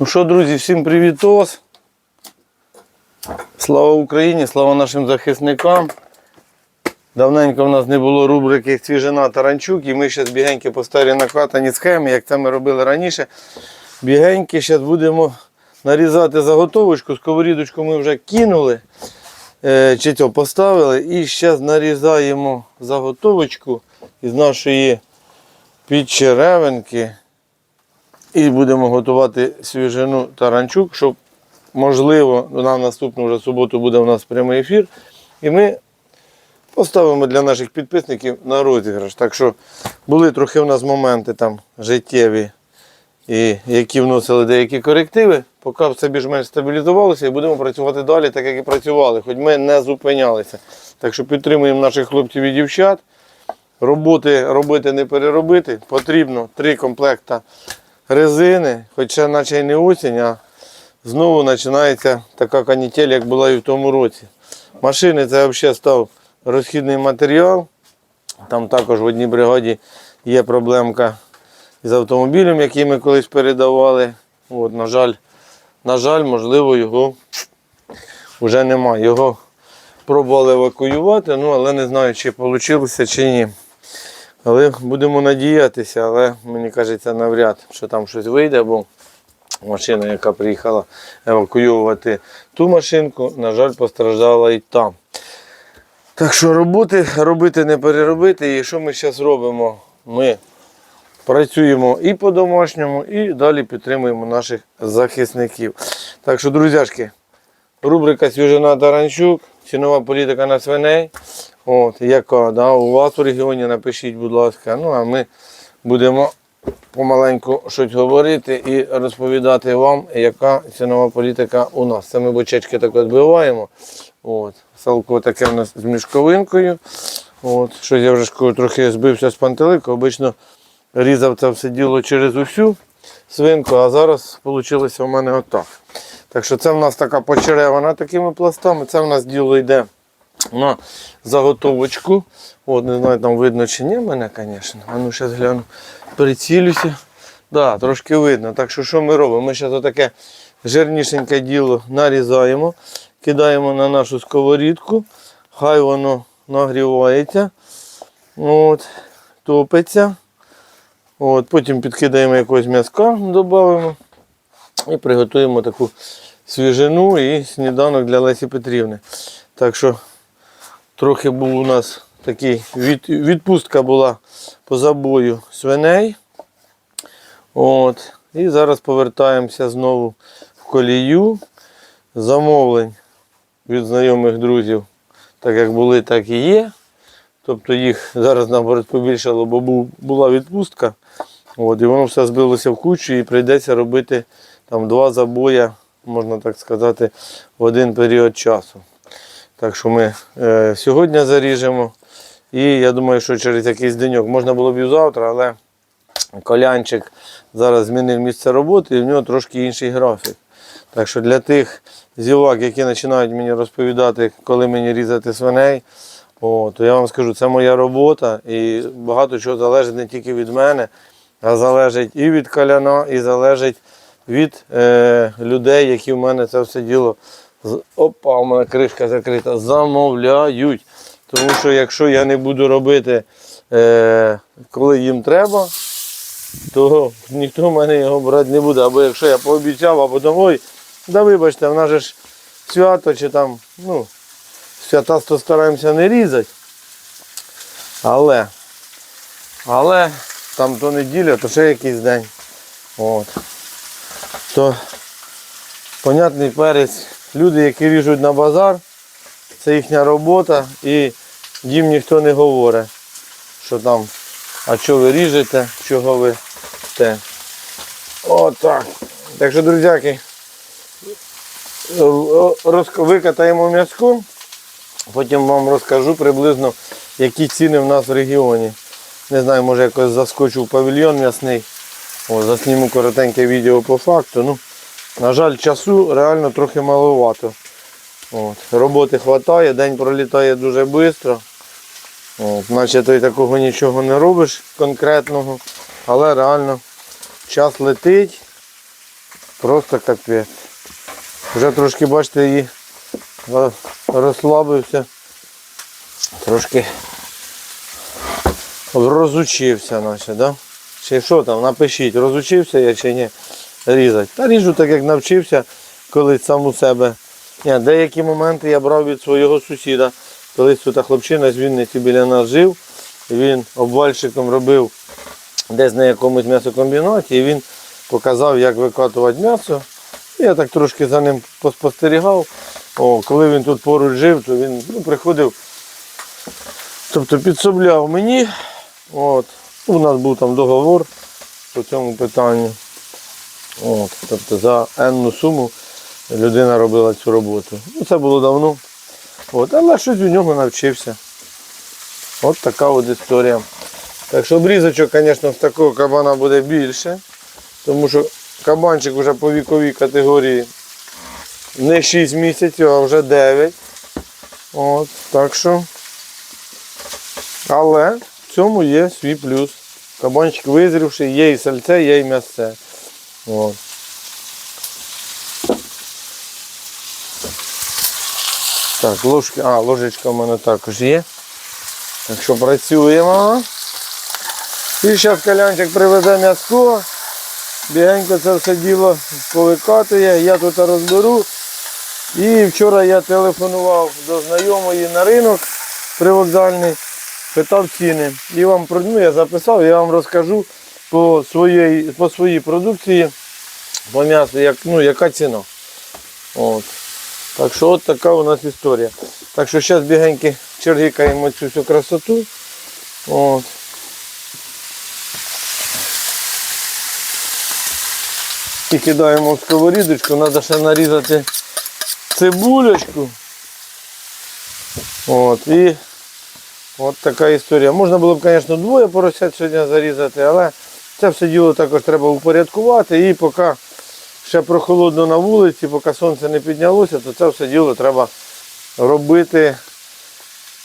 Ну що, друзі, всім привітос. Слава Україні, слава нашим захисникам. Давненько в нас не було рубрики Свіжина Таранчук, і ми зараз бігеньки по старій накатані схемі, як це ми робили раніше. Бігеньки, зараз будемо нарізати заготовочку. Сковорідочку ми вже кинули, е, чи цього поставили. І зараз нарізаємо заготовочку із нашої підчеревинки. І будемо готувати свіжину таранчук, щоб, можливо, на наступну вже суботу буде у нас прямий ефір. І ми поставимо для наших підписників на розіграш. Так що були трохи у нас моменти там життєві, і які вносили деякі корективи. Поки все більш-менш стабілізувалося і будемо працювати далі, так як і працювали, хоч ми не зупинялися. Так що підтримуємо наших хлопців і дівчат. Роботи робити не переробити. Потрібно три комплекта резини, хоча наче й не осінь, а знову починається така канітель, як була і в тому році. Машини це взагалі став розхідний матеріал. Там також в одній бригаді є проблемка з автомобілем, який ми колись передавали. От, на жаль, на жаль, можливо, його вже немає. Його пробували евакуювати, ну, але не знаю, чи вийшло, чи ні. Але будемо надіятися, але мені кажеться навряд, що там щось вийде, бо машина, яка приїхала евакуювати ту машинку, на жаль, постраждала і там. Так що роботи робити не переробити. І що ми зараз робимо? Ми працюємо і по-домашньому, і далі підтримуємо наших захисників. Так що, друзяшки, рубрика Свіжина Таранчук, цінова політика на свиней. От, яка да, у вас у регіоні напишіть, будь ласка. Ну а ми будемо помаленьку щось говорити і розповідати вам, яка цінова політика у нас. Це ми бочечки так відбиваємо. От, салко таке в нас з мішковинкою. От, щось я вже трохи збився з пантелику. Обично різав це все діло через усю свинку, а зараз вийшло у мене отак. Так що це в нас така почеревана такими пластами. Це в нас діло йде на заготовочку. От, не знаю, там видно чи ні мене, звісно. А ну зараз гляну, прицілюся. Да, трошки видно. Так що що ми робимо? Ми зараз отаке жирнішеньке діло нарізаємо, кидаємо на нашу сковорідку, хай воно нагрівається, от, топиться. От, потім підкидаємо якогось м'язка, додаємо і приготуємо таку свіжину і сніданок для Лесі Петрівни. Так що трохи був у нас такий від, відпустка була по забою свиней. От. І зараз повертаємося знову в колію. Замовлень від знайомих друзів, так як були, так і є. Тобто їх зараз наоборот побільшало, бо був, була відпустка. От, і воно все збилося в кучу і прийдеться робити там два забоя, можна так сказати, в один період часу. Так що ми е, сьогодні заріжемо. І я думаю, що через якийсь деньок можна було б і завтра, але колянчик зараз змінив місце роботи і в нього трошки інший графік. Так що для тих зівак, які починають мені розповідати, коли мені різати свиней, о, то я вам скажу, це моя робота і багато чого залежить не тільки від мене, а залежить і від коляна, і залежить від е, людей, які в мене це все діло. Опа, у мене кришка закрита, замовляють. Тому що якщо я не буду робити, е, коли їм треба, то ніхто в мене його брати не буде. Або якщо я пообіцяв, або потім, ой, да вибачте, в нас же ж свято чи там, ну, свята то стараємося не різати. Але, але там то неділя, то ще якийсь день. От. То понятний перець. Люди, які ріжуть на базар, це їхня робота і їм ніхто не говорить, що там, а що ви ріжете, чого ви те. Отак. Так що, друзяки, викатаємо м'язку, потім вам розкажу приблизно, які ціни в нас в регіоні. Не знаю, може якось заскочу в павільйон м'ясний. Засніму коротеньке відео по факту. Ну, на жаль, часу реально трохи маловато. От. Роботи вистачає, день пролітає дуже швидко. От. Наче ти такого нічого не робиш конкретного, але реально час летить. Просто капець. Вже трошки, бачите, її розслабився. Трошки розучився, наче, да? Чи що там, напишіть, розучився я чи ні різати. Та ріжу так, як навчився колись сам у себе. Ні, деякі моменти я брав від свого сусіда. Колись тут хлопчина з Вінниці біля нас жив. Він обвальщиком робив десь на якомусь м'ясокомбінаті, і він показав, як викатувати м'ясо. Я так трошки за ним поспостерігав. О, коли він тут поруч жив, то він ну, приходив, тобто підсобляв мені. От. У нас був там договор по цьому питанню. От. Тобто за енну суму людина робила цю роботу. Ну, це було давно. От. Але щось у нього навчився. От така от історія. Так що обрізочок, звісно, з такого кабана буде більше, тому що кабанчик вже по віковій категорії не 6 місяців, а вже 9. От, так що. Але в цьому є свій плюс. Кабанчик визрівший, є і сальце, є і м'ясце. От. Так, ложки, а, ложечка в мене також є. Так що працюємо. І зараз калянчик привезе м'яско. Бігенько це все діло повикатує, я тут розберу. І вчора я телефонував до знайомої на ринок привокзальний, питав ціни. І вам ну, я записав, я вам розкажу по своїй, по своїй продукції, по м'ясу, як, ну, яка ціна. От. Так що от така у нас історія. Так що зараз бігеньки чергикаємо цю всю красоту. От. І кидаємо в сковорідочку, треба ще нарізати цибулечку. От, і от така історія. Можна було б, звісно, двоє поросят сьогодні зарізати, але це все діло також треба упорядкувати і поки ще прохолодно на вулиці, поки сонце не піднялося, то це все діло треба робити,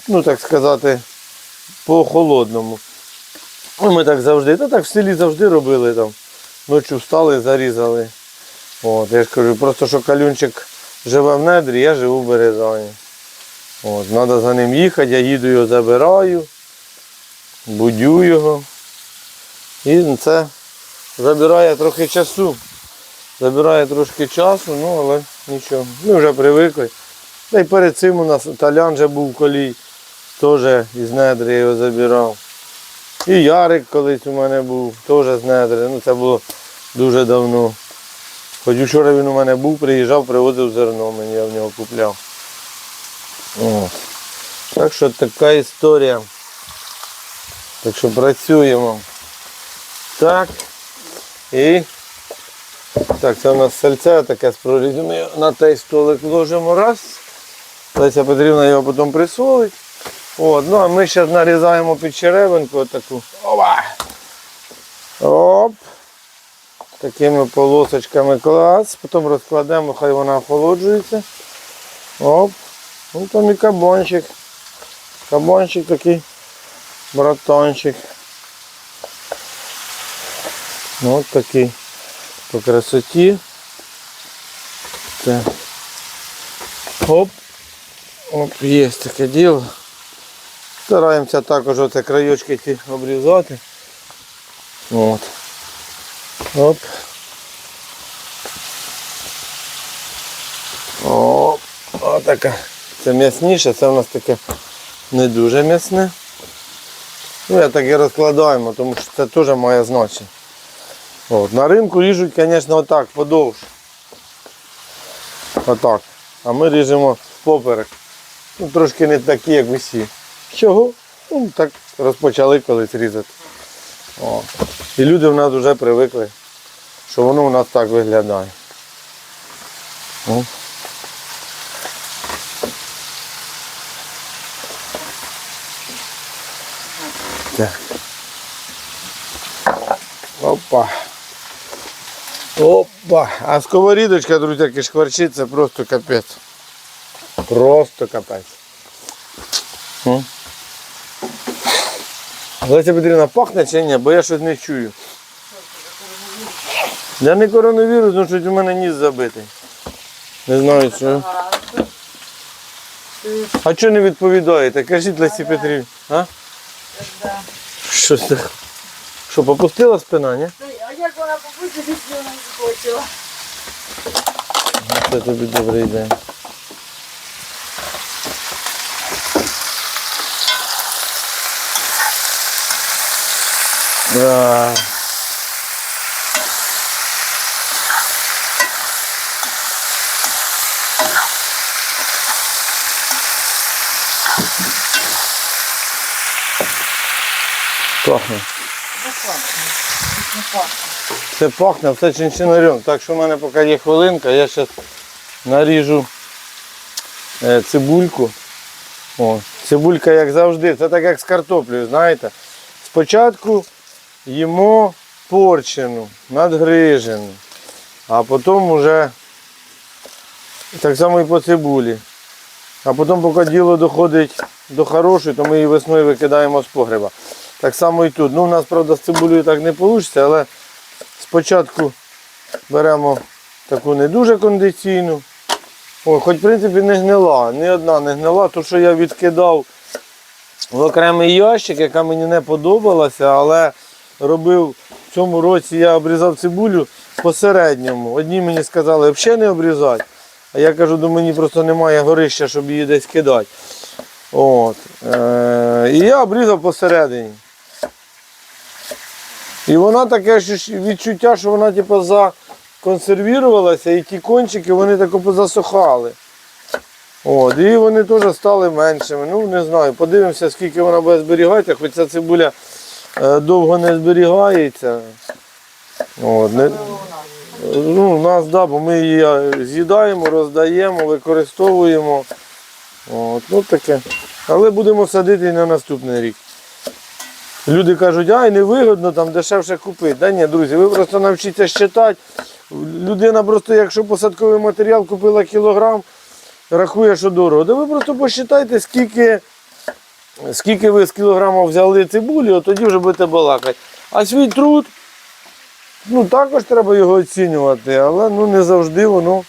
ну так сказати, по холодному. Ну, Ми так завжди, та так в селі завжди робили там. Ночі встали, зарізали. От, я ж кажу, просто що калюнчик живе в недрі, я живу в Березані. От, треба за ним їхати, я їду його забираю, будю його. І це забирає трохи часу. Забирає трошки часу, ну але нічого. Ми вже привикли. Та й перед цим у нас талян вже був колій, теж із недри його забирав. І Ярик колись у мене був, теж з недри. Ну це було дуже давно. Хоч вчора він у мене був, приїжджав, привозив зерно, мені я в нього купляв. О. Так що така історія. Так що працюємо. Так. І так, це у нас сальце таке з прорізом. Ми на той столик ложимо раз. Леся Петрівна його потім присолить. От, ну а ми зараз нарізаємо під черевинку отаку. Опа! Оп. Такими полосочками клас. Потім розкладемо, хай вона охолоджується. Оп. Ну там і кабанчик. Кабанчик такий. Братанчик. Ну, от такий по красоті. Так. Оп. Оп, є таке діло. Стараємося також оце краєчки ці обрізати. От. Оп. Оп. Отака. Це м'ясніше, це у нас таке не дуже м'ясне. Ну, я так і розкладаємо, тому що це теж має значення. От. На ринку ріжуть, звісно, отак, подовж. Отак. А ми ріжемо поперек. Ну, трошки не такі, як усі. Чого? Ну, так розпочали колись різати. О. І люди в нас вже привикли, що воно у нас так виглядає. О. Так. Опа. Опа. А сковорідочка, друзі, шкварчить, це просто капець. Просто капець. Леся Петрівна пахне чи ні, бо я щось не чую. Я не коронавірус, ну щось у мене ніс забитий. Не знаю, що. А чого не відповідаєте? Кажіть Лесі Петрівні. Що це? Що, попустила спина, ні? Вона побудеться, якщо вона не? Це тобі добрий день. Да. Пахне. Не пахне. Це пахне, все чинчинарем. Так що в мене поки є хвилинка, я зараз наріжу е, цибульку. О, цибулька, як завжди, це так як з картоплею, знаєте. Спочатку їмо порчену, надгрижену, а потім вже так само і по цибулі. А потім, поки діло доходить до хорошої, то ми її весною викидаємо з погреба. Так само і тут. Ну, у нас, правда, з цибулею так не вийде, але спочатку беремо таку не дуже кондиційну. О, хоч в принципі не гнила, ні одна не гнила, то що я відкидав в окремий ящик, яка мені не подобалася, але робив в цьому році я обрізав цибулю посередньому. Одні мені сказали, взагалі не обрізати. А я кажу, до мені просто немає горища, щоб її десь кидати. От. Е- і я обрізав посередині. І вона таке ж відчуття, що вона типу, законсервірувалася, і ті кончики вони тако позасухали. От, і вони теж стали меншими. Ну, не знаю, подивимося, скільки вона буде зберігатися, хоч ця цибуля е, довго не зберігається. От, не, ну, у нас, да, бо ми її е, з'їдаємо, роздаємо, використовуємо. От, ну таке. Але будемо садити і на наступний рік. Люди кажуть, ай, невигодно, там дешевше купити. Да ні, друзі, ви просто навчіться считати. Людина просто, якщо посадковий матеріал купила кілограм, рахує, що дорого. Да ви просто посчитайте, скільки, скільки ви з кілограма взяли цибулі, от тоді вже будете балакати. А свій труд, ну також треба його оцінювати, але ну, не завжди воно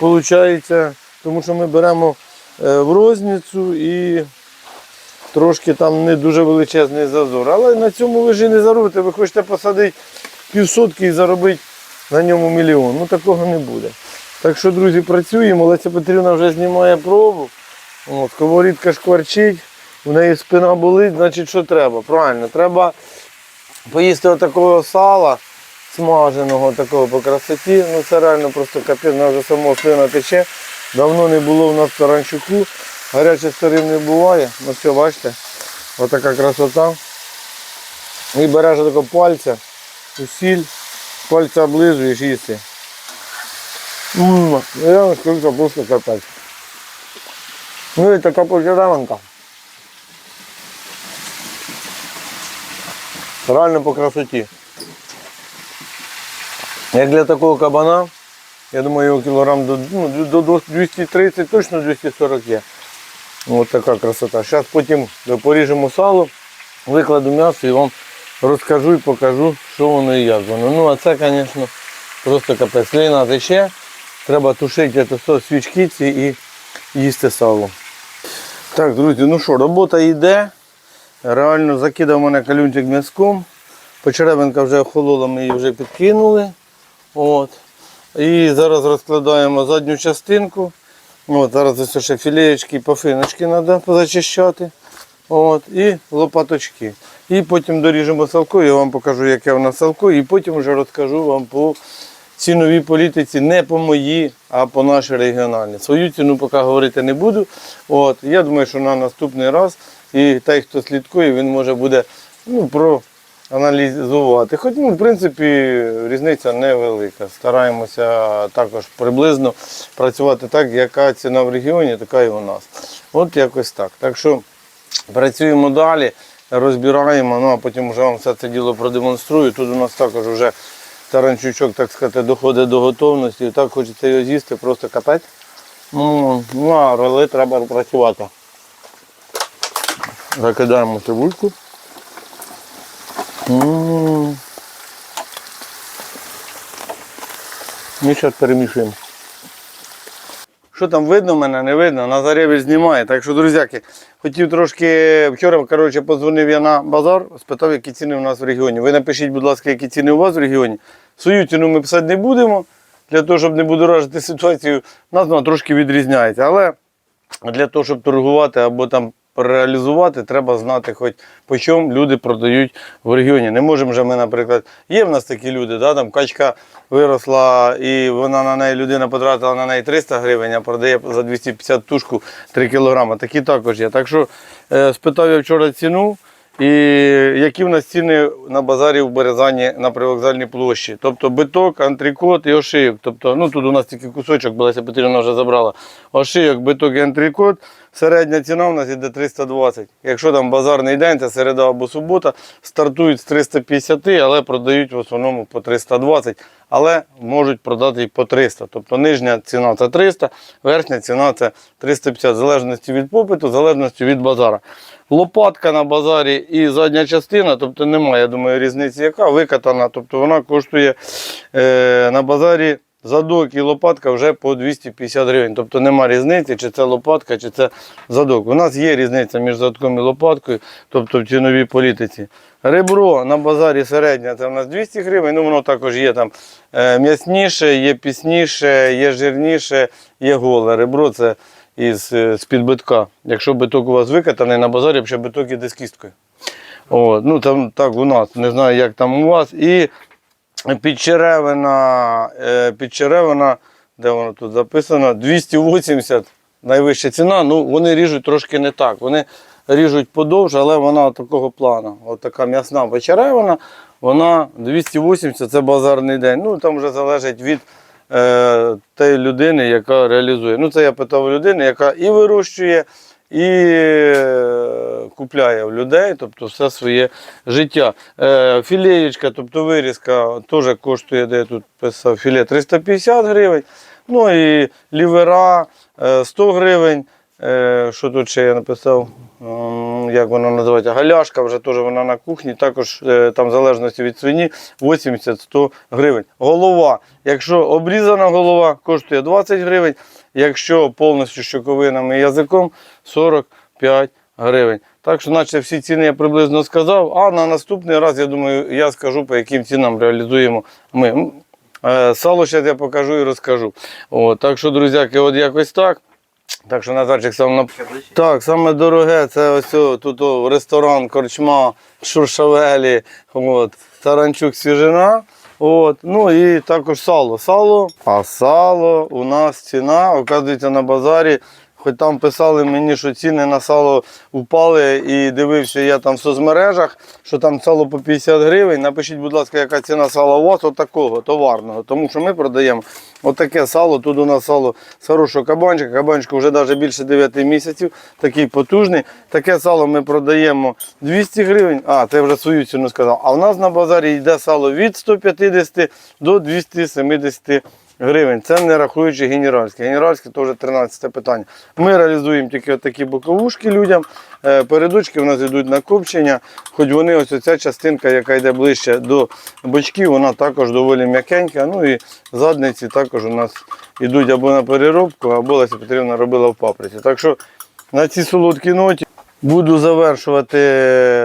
виходить, тому що ми беремо е, в розницю і трошки там не дуже величезний зазор. Але на цьому ви ж і не заробите. Ви хочете посадити півсотки і заробити на ньому мільйон. Ну такого не буде. Так що, друзі, працюємо. Леся Петрівна вже знімає пробу. От, сковорідка шкварчить, в неї спина болить, значить що треба? Правильно, треба поїсти отакого сала смаженого такого по красоті. Ну це реально просто капець, вже само спина тече. Давно не було в нас в таранчуку. Гарячих старів не буває. Ну все, бачите, отака красота. І береш такого пальця, у сіль, пальця облизуєш їсти. Ммм, я вам скажу, що капець. Ну і така пожираванка. Реально по красоті. Як для такого кабана, я думаю, його кілограм до, ну, до 230, точно 240 є. Ось така красота. Зараз потім поріжемо сало, викладу м'ясо і вам розкажу і покажу, що воно і як воно. Ну а це, звісно, просто капець. Сліна тече, треба тушити свічки ці і їсти сало. Так, друзі, ну що, робота йде. Реально закидав мене калюнчик м'язком. Почеребинка вже охолола, ми її вже підкинули. От. І зараз розкладаємо задню частинку. От, зараз ось ще філеєчки і треба позачищати. От, і лопаточки. І потім доріжемо салко, я вам покажу, яке в нас салко, і потім вже розкажу вам по ціновій політиці, не по моїй, а по нашій регіональній. Свою ціну поки говорити не буду. От, я думаю, що на наступний раз і той, хто слідкує, він може буде ну, проаналізувати. Хоч, ну, в принципі, різниця невелика. Стараємося також приблизно працювати так, яка ціна в регіоні, така і у нас. От якось так. Так що працюємо далі, розбираємо, ну а потім вже вам все це діло продемонструю. Тут у нас також вже таранчучок, так сказати, доходить до готовності. Так хочеться його з'їсти, просто капець. Ну, ну, а роли треба працювати. Закидаємо цибульку. Ми зараз перемішуємо. Що там видно мене, не видно, Назаревич знімає. Так що, друзяки, хотів трошки вчора, коротше, подзвонив я на базар, спитав, які ціни у нас в регіоні. Ви напишіть, будь ласка, які ціни у вас в регіоні. Свою ціну ми писати не будемо, для того, щоб не будоражити ситуацію, нас вона трошки відрізняється. Але для того, щоб торгувати або там реалізувати, треба знати, хоч по чому люди продають в регіоні. Не можемо вже ми, наприклад, є в нас такі люди, да, там качка виросла і вона на неї людина потратила на неї 300 гривень, а продає за 250 тушку 3 кілограми. Такі також є. Так що е, спитав я вчора ціну. І які в нас ціни на базарі в Березані на привокзальній площі? Тобто биток, антрикот і ошийок. Тобто, ну тут у нас тільки кусочок, Балася Петрівна вже забрала. Ошийок, биток і антрикот. Середня ціна у нас іде 320. Якщо там базарний день, це середа або субота, стартують з 350, але продають в основному по 320, але можуть продати і по 300. Тобто нижня ціна це 300, верхня ціна це 350, в залежності від попиту, в залежності від базара. Лопатка на базарі і задня частина, тобто немає, я думаю, різниці яка, викатана, тобто вона коштує е, на базарі задок і лопатка вже по 250 гривень. Тобто нема різниці, чи це лопатка, чи це задок. У нас є різниця між задком і лопаткою, тобто в ціновій політиці. Ребро на базарі середнє це у нас 200 гривень, ну воно також є там е, м'ясніше, є пісніше, є жирніше, є голе. Ребро це із е, підбитка. Якщо биток у вас викатаний на базарі, взагалі биток іде з кісткою. От, ну там так у нас, не знаю, як там у вас. І підчеревина, е, підчеревина, де воно тут записано, 280 найвища ціна. Ну, вони ріжуть трошки не так. Вони ріжуть подовше, але вона такого плану. От така м'ясна підчеревина, вона 280 це базарний день. Ну, там вже залежить від е, тієї людини, яка реалізує. Ну, це я питав людини, яка і вирощує, і е, купляє в людей, тобто все своє життя. Е, філеєчка, тобто вирізка, теж коштує, де я тут писав, філе 350 гривень. Ну і лівера е, 100 гривень. Е, що тут ще я написав? Як воно називається? Галяшка, вже теж вона на кухні. Також там в залежності від свині 80-100 гривень. Голова. Якщо обрізана голова, коштує 20 гривень. Якщо повністю щоковинами і язиком 45 гривень. Так що, наче всі ціни я приблизно сказав. А на наступний раз, я думаю, я скажу, по яким цінам реалізуємо ми. Е, Сало зараз я покажу і розкажу. О, так що, друзяки, от якось так. Так що Назарчик сам на так, саме дороге, це ось о, тут о, ресторан, корчма, шуршавелі, от, таранчук свіжина. От, ну і також сало. Сало. А сало у нас ціна, оказується, на базарі. Хоч там писали мені, що ціни на сало впали і дивився я там в соцмережах, що там сало по 50 гривень. Напишіть, будь ласка, яка ціна сала у вас отакого товарного. Тому що ми продаємо отаке сало. Тут у нас сало з хорошого кабанчика. Кабанчику вже навіть більше 9 місяців, такий потужний. Таке сало ми продаємо 200 гривень. А, це вже свою ціну сказав. А в нас на базарі йде сало від 150 до 270 гривень. Це не рахуючи генеральське. Генеральське теж 13 питання. Ми реалізуємо тільки такі боковушки людям. Е, Передочки в нас йдуть на копчення, хоч вони ось ця частинка, яка йде ближче до бочків, вона також доволі м'якенька. Ну і задниці також у нас йдуть або на переробку, або Леся Петрівна робила в паприці. Так що на цій солодкій ноті буду завершувати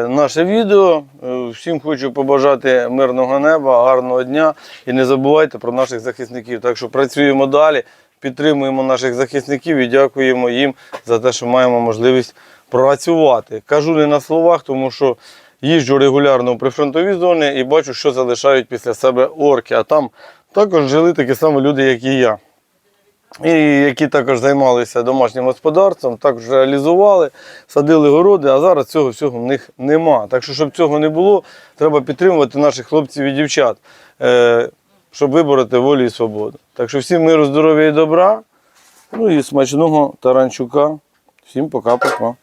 наше відео. Е, Всім хочу побажати мирного неба, гарного дня і не забувайте про наших захисників. Так що працюємо далі, підтримуємо наших захисників і дякуємо їм за те, що маємо можливість працювати. Кажу не на словах, тому що їжджу регулярно в прифронтові зони і бачу, що залишають після себе орки. А там також жили такі самі люди, як і я. І які також займалися домашнім господарством, також реалізували, садили городи, а зараз цього всього в них нема. Так що, щоб цього не було, треба підтримувати наших хлопців і дівчат, е, щоб вибороти волю і свободу. Так що всім миру, здоров'я і добра. Ну і смачного таранчука. Всім пока-пока.